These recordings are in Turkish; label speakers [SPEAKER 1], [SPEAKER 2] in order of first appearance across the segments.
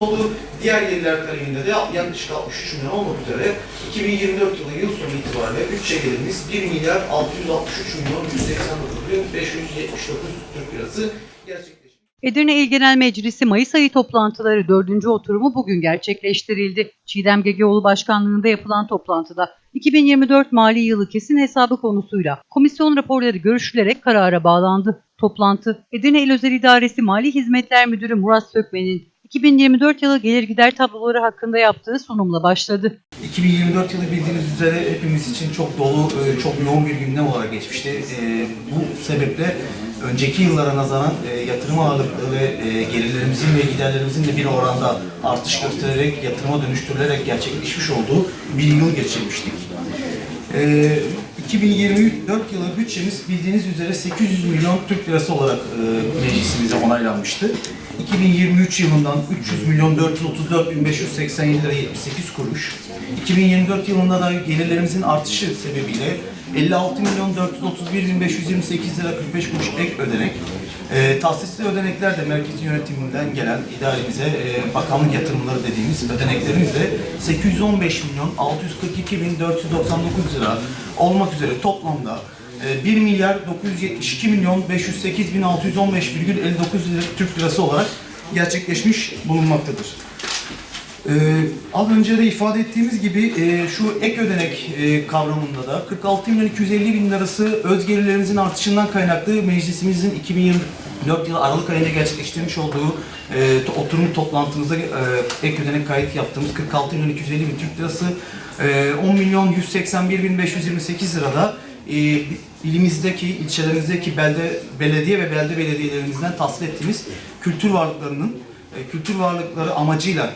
[SPEAKER 1] olduğu diğer yerler kaleminde de yaklaşık 63 milyon olmak üzere 2024 yılı yıl sonu itibariyle bütçe gelirimiz 1 milyar 663 milyon 189 bin 579 Türk lirası gerçekleşti.
[SPEAKER 2] Edirne İl Genel Meclisi Mayıs ayı toplantıları dördüncü oturumu bugün gerçekleştirildi. Çiğdem Gegeoğlu başkanlığında yapılan toplantıda 2024 mali yılı kesin hesabı konusuyla komisyon raporları görüşülerek karara bağlandı. Toplantı Edirne İl Özel İdaresi Mali Hizmetler Müdürü Murat Sökmen'in 2024 yılı gelir gider tabloları hakkında yaptığı sunumla başladı.
[SPEAKER 1] 2024 yılı bildiğiniz üzere hepimiz için çok dolu, e, çok yoğun bir gündem olarak geçmişti. E, Bu sebeple önceki yıllara nazaran e, yatırım ağırlıklı ve gelirlerimizin ve giderlerimizin de bir oranda artış göstererek, yatırıma dönüştürülerek gerçekleşmiş olduğu bir yıl geçirmiştik. E, 2024 yılı bütçemiz bildiğiniz üzere 800 milyon Türk lirası olarak e, meclisimize onaylanmıştı. 2023 yılından 300 milyon 434 bin 587 lira 78 kuruş. 2024 yılında da gelirlerimizin artışı sebebiyle 56 milyon 431 bin 528 lira 45 kuruş ek ödenek. E, tahsisli ödenekler de merkezi yönetiminden gelen idaremize e, bakanlık yatırımları dediğimiz ödeneklerimiz de 815 milyon 642 bin 499 lira olmak üzere toplamda e, 1 milyar 972 milyon 508 bin 615,59 lira Türk lirası olarak gerçekleşmiş bulunmaktadır. Ee, az önce de ifade ettiğimiz gibi e, şu ek ödenek e, kavramında da 46 milyon 250 bin lirası öz gelirlerimizin artışından kaynaklı meclisimizin 2024 yılı Aralık ayında gerçekleştirmiş olduğu e, to- oturum toplantımızda e, ek ödenek kayıt yaptığımız 46 milyon 250 bin Türk lirası e, 10 milyon 181 bin 528 lirada e, ilimizdeki, ilçelerimizdeki belde, belediye ve belde belediyelerimizden tahsil ettiğimiz kültür varlıklarının e, kültür varlıkları amacıyla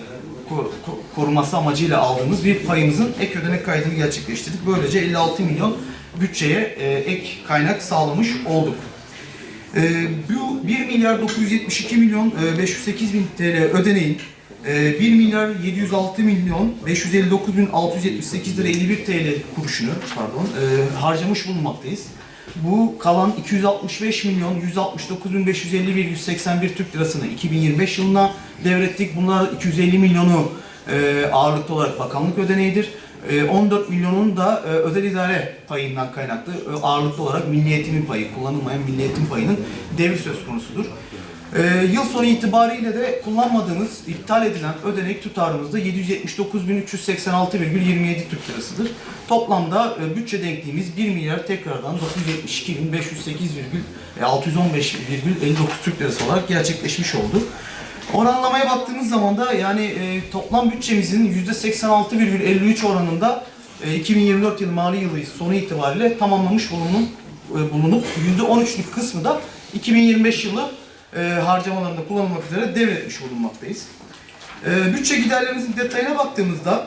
[SPEAKER 1] koruması amacıyla aldığımız bir payımızın ek ödenek kaydını gerçekleştirdik. Böylece 56 milyon bütçeye e, ek kaynak sağlamış olduk. E, bu 1 milyar 972 milyon e, 508 bin TL ödeneğin e, 1 milyar 706 milyon 559 bin 678 lira 51 TL kuruşunu pardon e, harcamış bulunmaktayız. Bu kalan 265 milyon 169 bin 550,181 Türk lirasını 2025 yılına devrettik. Bunlar 250 milyonu e, ağırlıklı olarak bakanlık ödeneğidir. E, 14 milyonun da e, özel idare payından kaynaklı e, ağırlıklı olarak milli eğitimin payı, kullanılmayan milli eğitim payının devri söz konusudur. Ee, yıl sonu itibariyle de kullanmadığımız, iptal edilen ödenek tutarımız da 779.386,27 Türk lirasıdır. Toplamda e, bütçe denkliğimiz 1 milyar tekrardan 972.508,615,59 Türk lirası olarak gerçekleşmiş oldu. Oranlamaya baktığımız zaman da yani e, toplam bütçemizin %86,53 oranında e, 2024 yılı mali yılı sonu itibariyle tamamlamış bulunup, e, bulunup %13'lük kısmı da 2025 yılı e, harcamalarında kullanılmak üzere devretmiş bulunmaktayız. E, bütçe giderlerimizin detayına baktığımızda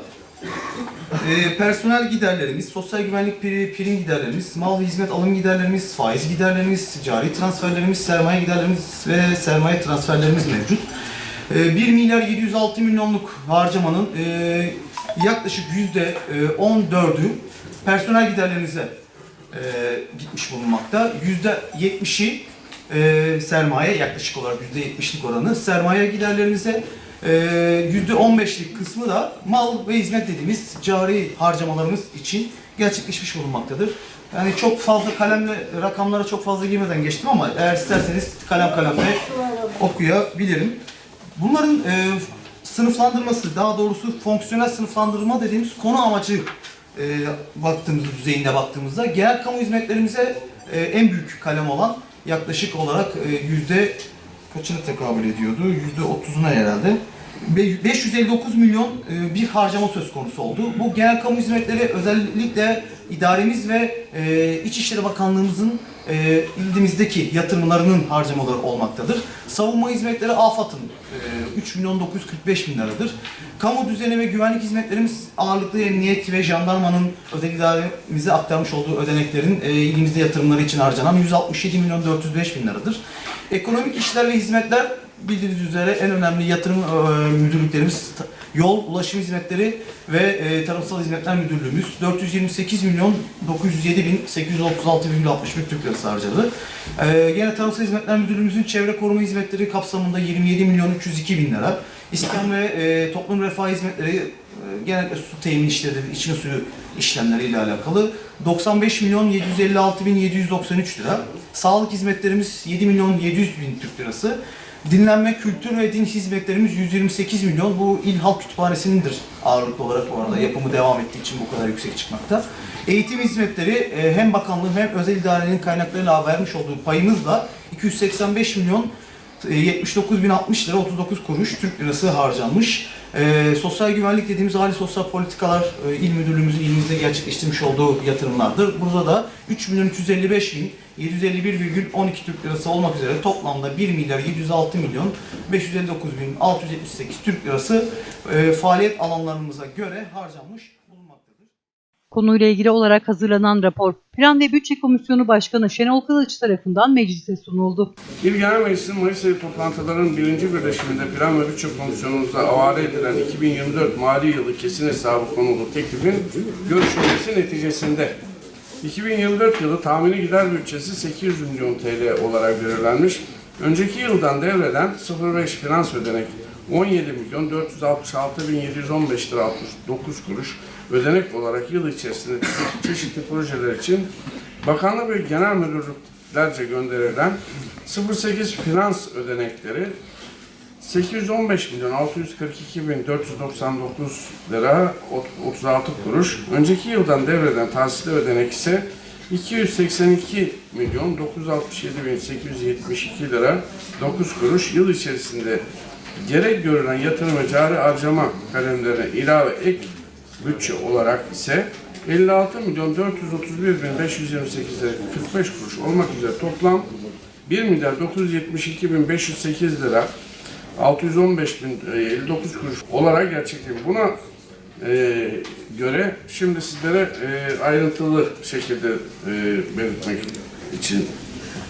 [SPEAKER 1] e, personel giderlerimiz, sosyal güvenlik pri- prim giderlerimiz, mal ve hizmet alım giderlerimiz, faiz giderlerimiz, cari transferlerimiz, sermaye giderlerimiz ve sermaye transferlerimiz mevcut. E, 1 milyar 706 milyonluk harcamanın e, yaklaşık yüzde e, 14'ü personel giderlerimize e, gitmiş bulunmakta. Yüzde 70'i e, sermaye yaklaşık olarak yüzde 70'lik oranı sermaye giderlerimize e, yüzde 15'lik kısmı da mal ve hizmet dediğimiz cari harcamalarımız için gerçekleşmiş bulunmaktadır. Yani çok fazla kalemle rakamlara çok fazla girmeden geçtim ama eğer isterseniz kalem kalemle okuyabilirim. Bunların e, sınıflandırması, daha doğrusu fonksiyonel sınıflandırma dediğimiz konu amacı e, baktığımız düzeyinde baktığımızda genel kamu hizmetlerimize e, en büyük kalem olan yaklaşık olarak e, yüzde kaçını tekabül ediyordu? Yüzde otuzuna herhalde. Be- 559 milyon e, bir harcama söz konusu oldu. Bu genel kamu hizmetleri özellikle idaremiz ve e, İçişleri Bakanlığımızın e, ilimizdeki yatırımlarının harcamaları olmaktadır. Savunma hizmetleri AFAD'ın e, 3 milyon 945 bin liradır. Kamu düzeni ve güvenlik hizmetlerimiz ağırlıklı emniyet ve jandarmanın özel idaremize aktarmış olduğu ödeneklerin ilimizde yatırımları için harcanan 167 milyon 405 bin liradır. Ekonomik işler ve hizmetler bildiğiniz üzere en önemli yatırım e, müdürlüklerimiz Yol, Ulaşım Hizmetleri ve e, Tarımsal Hizmetler Müdürlüğümüz 428 milyon 907 bin 836,61 Türk lirası harcadı. E, Yine Tarımsal Hizmetler Müdürlüğümüzün çevre koruma hizmetleri kapsamında 27 milyon 302 bin lira. İskan ve e, toplum refah hizmetleri e, genellikle su temin işleri, içme suyu işlemleriyle alakalı 95 milyon 756 bin 793 lira. Sağlık hizmetlerimiz 7 milyon 700 bin Türk lirası. Dinlenme, kültür ve din hizmetlerimiz 128 milyon. Bu İl Halk Kütüphanesi'nindir ağırlıklı olarak bu arada. Yapımı devam ettiği için bu kadar yüksek çıkmakta. Eğitim hizmetleri e, hem bakanlığın hem özel idarenin kaynaklarıyla vermiş olduğu payımızla 285 milyon e, 79.060 lira 39 kuruş Türk lirası harcanmış. E, sosyal güvenlik dediğimiz hali sosyal politikalar e, il müdürlüğümüzün ilimizde gerçekleştirmiş olduğu yatırımlardır. Burada da 3 milyon 355 bin 751,12 Türk lirası olmak üzere toplamda 1 milyar 706 milyon 559 bin 678 Türk lirası e, faaliyet alanlarımıza göre harcanmış bulunmaktadır.
[SPEAKER 2] Konuyla ilgili olarak hazırlanan rapor Plan ve Bütçe Komisyonu Başkanı Şenol Kılıç tarafından meclise sunuldu.
[SPEAKER 3] İl Genel Meclisi'nin Mayıs ayı toplantılarının birinci birleşiminde Plan ve Bütçe Komisyonumuza havale edilen 2024 mali yılı kesin hesabı konulu teklifin görüşülmesi neticesinde 2024 yılı tahmini gider bütçesi 800 milyon TL olarak belirlenmiş. Önceki yıldan devreden 05 finans ödenek 17 milyon 466 bin 715 lira 69 kuruş ödenek olarak yıl içerisinde çeşitli projeler için Bakanlık ve Genel Müdürlüklerce gönderilen 08 finans ödenekleri 815 milyon 642 bin 499 lira 36 kuruş. Önceki yıldan devreden tahsisli ödenek ise 282 milyon 967 bin 872 lira 9 kuruş. Yıl içerisinde gerek görülen yatırım ve cari harcama kalemlerine ilave ek bütçe olarak ise 56 milyon 431 bin 528 lira 45 kuruş olmak üzere toplam 1 milyar 972 bin 508 lira 615 bin e, 59 kuruş olarak gerçekleşti. Buna e, göre şimdi sizlere e, ayrıntılı şekilde e, belirtmek için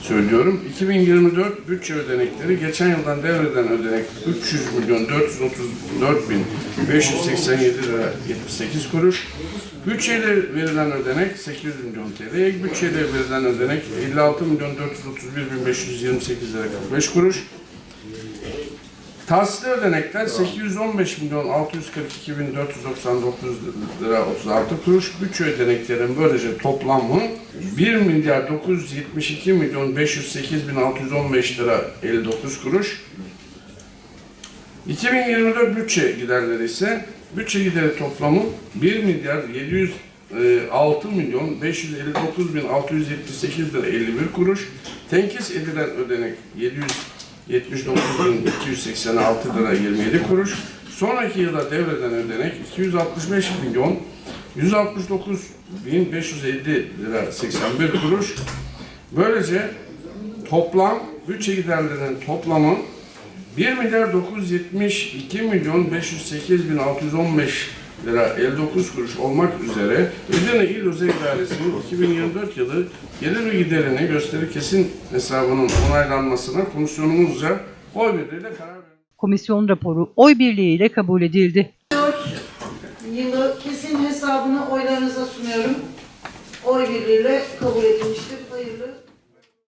[SPEAKER 3] söylüyorum. 2024 bütçe ödenekleri geçen yıldan devreden ödenek 300 milyon 434 bin 587 lira 78 kuruş. Bütçeyle verilen ödenek 800 milyon TL. Ek bütçeyle verilen ödenek 56 milyon 431 bin 528 lira 45 kuruş. Tahsili ödenekler 815 milyon 642 bin 499 lira 36 kuruş. Bütçe ödeneklerin böylece toplamı 1 milyar 972 milyon 508 bin 615 lira 59 kuruş. 2024 bütçe giderleri ise bütçe gideri toplamı 1 milyar 706 e, milyon 559 bin 678 lira 51 kuruş. Tenkis edilen ödenek 700 79.286 lira 27 kuruş. Sonraki yıla devreden ödenek 265 milyon 169.550 lira 81 kuruş. Böylece toplam bütçe giderlerinin toplamı 1 milyar 972 milyon 508 bin 615 lira 59 kuruş olmak üzere Edirne İl Özel İdaresi'nin 2024 yılı gelir ve giderini gösteri kesin hesabının onaylanmasına komisyonumuzca oy birliğiyle karar verdi.
[SPEAKER 2] Komisyon raporu oy birliğiyle kabul edildi.
[SPEAKER 4] yılı kesin hesabını oylarınıza sunuyorum. Oy birliğiyle kabul edilmiştir.